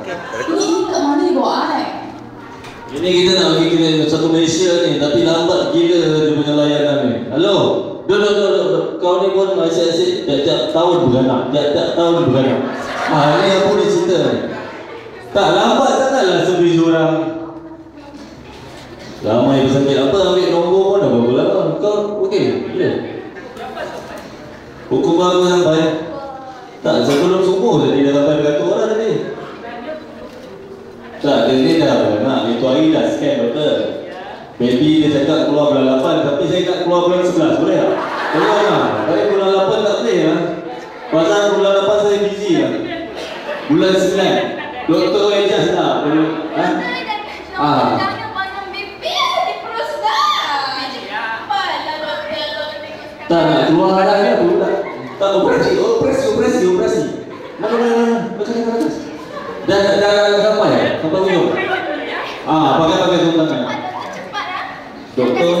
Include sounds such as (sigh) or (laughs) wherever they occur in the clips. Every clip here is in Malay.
Ini kat mana ni bawa? Ini kita nak pergi kena satu Malaysia ni Tapi lambat gila dia punya layanan ni. Halo Duk, duk, duk, duk. Kau ni pun asyik-asyik Tiap-tiap tahun beranak Tiap-tiap tahun beranak. Ha, ni apa ni cerita ni? Tak lambat sangatlah servis orang. Ramai pesakit apa ambil nombor pun dah berapa lama? Kau okey? Ya Hukum baru sampai tak, dia ni dah beranak. Itu hari dah scan doktor. Baby dia cakap keluar bulan 8 tapi saya nak keluar bulan 11 boleh tak? Keluar lah. Tapi bulan 8 tak boleh lah. Pasal bulan 8 saya busy lah. Bulan 9. Doktor yang just. Boleh. Ha? Ah. Tak nak keluar dah ni aku tak. Tak operasi, operasi, operasi, operasi. Mana mana mana. Betul betul betul. Dah dah dah sampai ya? Ah, pakai pakai tu tangan. Doktor.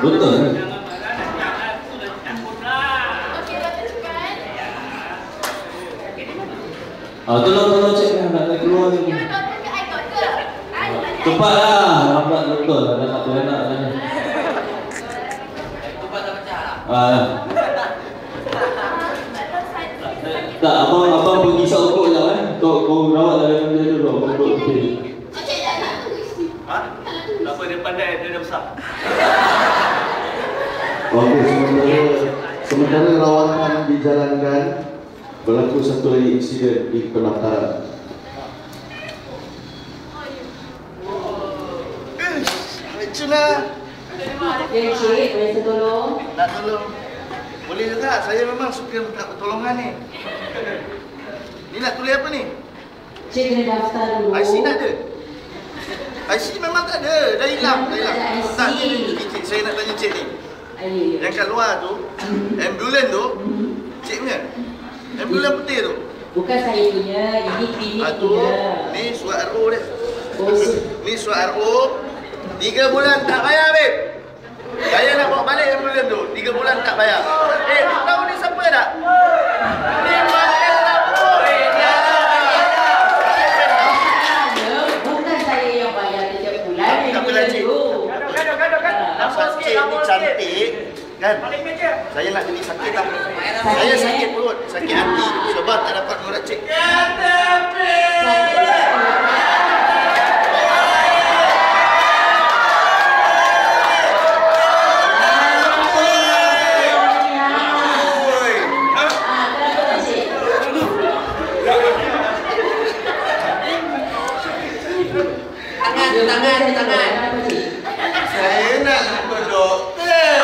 Doktor. Ah, tolong tolong cek kan nak keluar ni. Cepatlah, lambat doktor ada nak tu nak tanya. Ah. Tak, abang abang pergi rokok jap eh. Kau kau rawat dalam dia dulu. Abang duduk sini. Ha? Tak apa dia pandai dia dah besar. Okey, sementara sementara rawatan dijalankan berlaku satu lagi insiden di pendaftaran. Itulah. Ya, cik, boleh saya tolong? Nak tolong. Boleh juga. Saya memang suka minta pertolongan ni. Ni nak tulis apa ni? Cik kena daftar dulu. IC tak ada. IC memang tak ada. Dah hilang. Dah hilang. Tak ada IC. Tak, ni, ni, cik. Saya nak tanya cik ni. Yang kat luar tu, ambulan tu, cik punya. Ambulan putih tu. Bukan saya punya, ini klinik Ah, tu, punya. ni surat RO dia. Oh, (laughs) Ni surat RO. Tiga bulan tak bayar, babe. Saya nak bawa balik ambulan tu. Tiga bulan tak bayar. Eh, tahu ni siapa tak? Ni Mahathir Lapur. Ya, bukan saya yang bayar setiap bulan. Tak apalah, cik. Ah, Cik ni cantik. Kan? Saya nak jadi sakit lah. Saya sakit perut, sakit hati. Sebab tak dapat murah cik. Oi. Tangan, tangan, tangan. Saya nak jumpa doktor.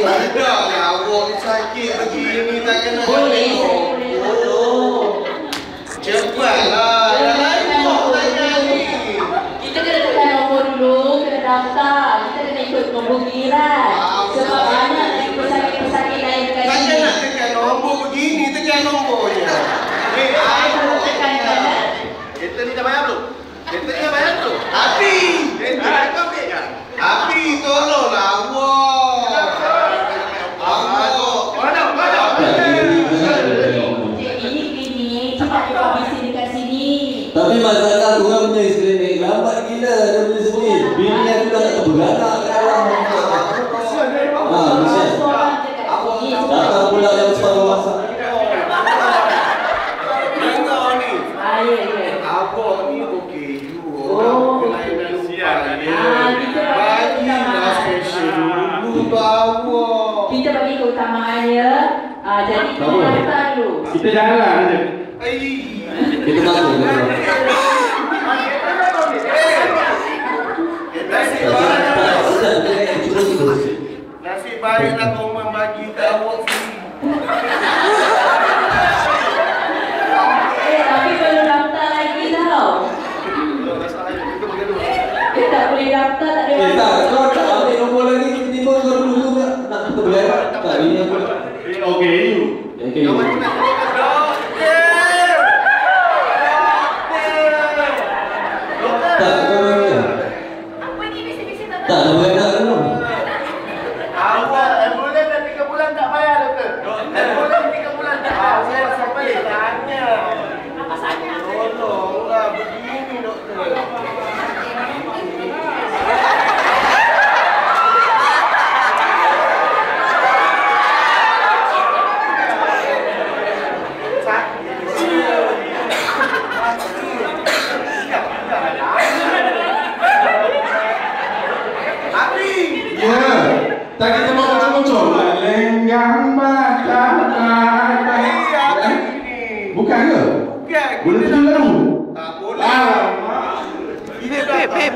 Ada lah awak ni sakit begini tak kena Boleh, jumpa saya boleh doktor. tolong. Cepatlah. Dah lain kau tanya ni. Kita kena tekan nombor dulu, kena daftar. Kita kena ikut nombor giran. Sebab banyak lagi pesakit-pesakit lain kat Takkan sini. nak tekan nombor begini, tekan nombor je. Ni Saya aku kalau tekan kanan. Kereta ni dah bayar belum? Kereta ni dah bayar belum? Api! Kereta kau ambil kan? Api tolonglah awak. Awak. Mana? Mana? Cik, ini. Kita bising dekat sini. Tapi masalah tu orang punya klinik lambat gila dia punya servis. Bini aku dah tak beranak kat dalam. Ah, bisa. Seorang dekat sini. Datang pula yang separuh masak. Dengar ni. Ah, ya, ya. Abang ni okey you. Oh. Kelainan lupa dia. Ah, kita bagi Bagilah keutamaan. special dulu untuk awak. Kita bagi keutamaannya. Ah, jadi kita Tak. Kita janganlah ada. Ai. Kita takut. kita takut. Nasib Tak, baik. tak, tak, sedap. Dia cuba tidur. Nasib baiklah kau membagi ke awak free. Eh, tapi belum daftar lagi tau. Eh, tak boleh daftar, tak ada Eh tak, waktu. kau tak ambil nombor lagi tiba-tiba kau dulu nak nak kita. Tak, ini aku. Okay, you. Okay. Kau macam nak doktor. Doktor. Tak, kau ni. Tak, dah beranak kan belum? Awak ambulan dah 3 bulan tak bayar Tak kita mau muncul-muncul. Lenggang mata Iya, Eh? ini. Bukan ke? Bukan. Boleh dah- lagu? Tak boleh. Ah. Ini Beb, Beb.